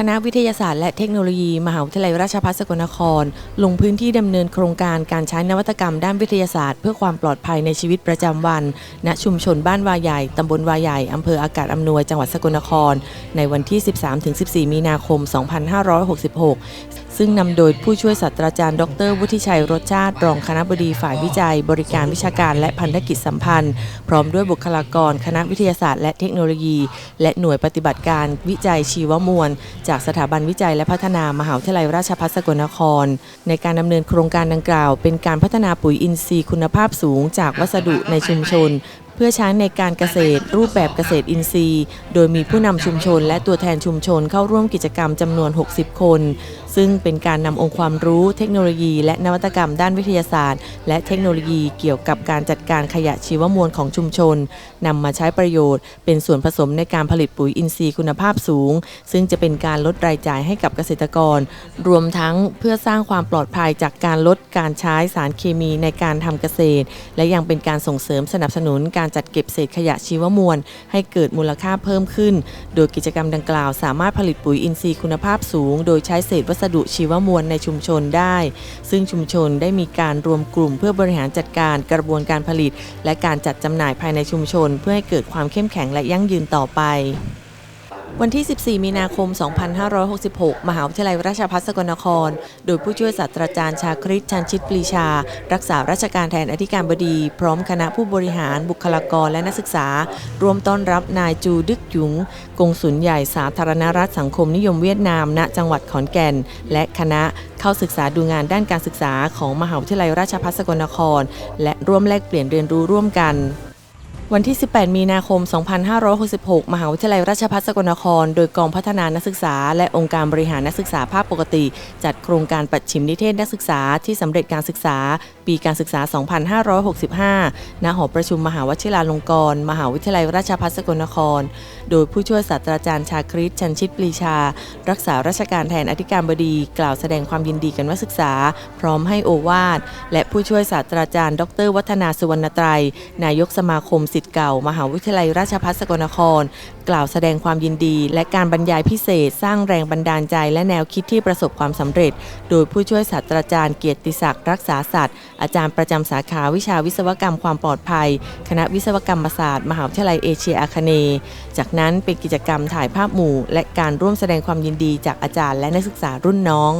คณะวิทยาศาสตร์และเทคโนโลยี มหาวิทยาลัยราชภัฏสกลนคร ลงพื้นที่ดำเนินโครงการการใช้นวัตกรรมด้านวิทยาศาสตร์ เพื่อความปลอดภัยในชีวิตประจำวัน ณ ชุมชนบ้านวาใหญ่ตำบลวาใหญ่อำเภออากาศอำนวยจังหวัดสกลนคร ในวันที่ 13-14 มีนาคม 2566 ซึ่งนำโดยผู้ช่วยศาสตราจารย์ ดร วุฒิชัยรสชาติ รองคณะบดีฝ่ายวิจัย บริการวิชาการและพันธกิจสัมพันธ์ พร้อมด้วยบุคลากร คณะวิทยาศาสตร์และเทคโนโลยี และหน่วยปฏิบัติการวิจัยชีวมวล จากสถาบันวิจัยและพัฒนามหาวิทยาลัยราชภัฏสกลนคร ในการดำเนินโครงการดังกล่าว เป็นการพัฒนาปุ๋ยอินทรีย์คุณภาพสูง จากวัสดุในชุมชน เพื่อใช้ในการเกษตร รูปแบบเกษตรอินทรีย์ โดยมีผู้นำชุมชน และตัวแทนชุมชนเข้าร่วมกิจกรรมจำนวน 60 คน ซึ่งเป็นการนำองค์ความรู้ เทคโนโลยี และนวัตกรรมด้านวิทยาศาสตร์ และเทคโนโลยีเกี่ยวกับการจัดการขยะชีวมวลของชุมชนนำมาใช้ประโยชน์ เป็นส่วนผสมในการผลิตปุ๋ยอินทรีย์คุณภาพสูง ซึ่งจะเป็นการลดรายจ่ายให้กับเกษตรกร รวมทั้งเพื่อสร้างความปลอดภัยจากการลดการใช้สารเคมีในการทำเกษตร และยังเป็นการส่งเสริมสนับสนุนการจัดเก็บเศษขยะชีวมวล ให้เกิดมูลค่าเพิ่มขึ้น โดยกิจกรรมดังกล่าวสามารถผลิตปุ๋ยอินทรีย์คุณภาพสูง โดยใช้เศษวัสดุชีวมวลในชุมชนได้ ซึ่งชุมชนได้มีการรวมกลุ่มเพื่อบริหารจัดการกระบวนการผลิต และการจัดจำหน่ายภายในชุมชน เพื่อให้เกิดความเข้มแข็งและยั่งยืนต่อไป วันที่ 14 มีนาคม 2566 มหาวิทยาลัยราชภัฏสกลนคร โดยผู้ช่วยศาสตราจารย์ชาคริตชันชิตปรีชา รักษาราชการแทนอธิการบดี พร้อมคณะผู้บริหารบุคลากรและนักศึกษาร่วมต้อนรับนายจูดึกหยุง กงสุลใหญ่สาธารณรัฐสังคมนิยมเวียดนาม ณ จังหวัดขอนแก่น และคณะเข้าศึกษาดูงานด้านการศึกษาของมหาวิทยาลัยราชภัฏสกลนคร และร่วมแลกเปลี่ยนเรียนรู้ร่วมกัน วันที่ 18 มีนาคม 2566 มหาวิทยาลัยราชภัฏสกลนคร โดยกองพัฒนานักศึกษา และองค์การบริหารนักศึกษาภาคปกติ จัดโครงการปัดชิมนิเทศนักศึกษาที่สำเร็จการศึกษา ปีการศึกษา 2565 ณ หอประชุมมหาวชิราลงกรณ์ มหาวิทยาลัยราชภัฏสกลนคร โดยผู้ช่วยศาสตราจารย์ชาคริตชันชิตปรีชา รักษาราชการแทนอธิการบดี กล่าวแสดงความยินดีกันว่าศึกษา พร้อมให้โอวาทและผู้ช่วยศาสตราจารย์ ดร วัฒนาสุวรรณไตรนายกสมาคมสิทธิ์เก่ามหาวิทยาลัยราชภัฏสกลนคร กล่าวแสดงความยินดี และการบรรยายพิเศษ สร้างแรงบันดาลใจและแนวคิดที่ประสบความสำเร็จ โดยผู้ช่วยศาสตราจารย์เกียรติศักดิ์รักษาสัตว์อาจารย์ประจำสาขาวิชาวิศวกรรมความปลอดภัย คณะวิศวกรรมศาสตร์ มหาวิทยาลัยเอเชียอาคเนย์จากนั้นเป็นกิจกรรมถ่ายภาพหมู่ และการร่วมแสดงความยินดีจากอาจารย์และนักศึกษารุ่นน้อง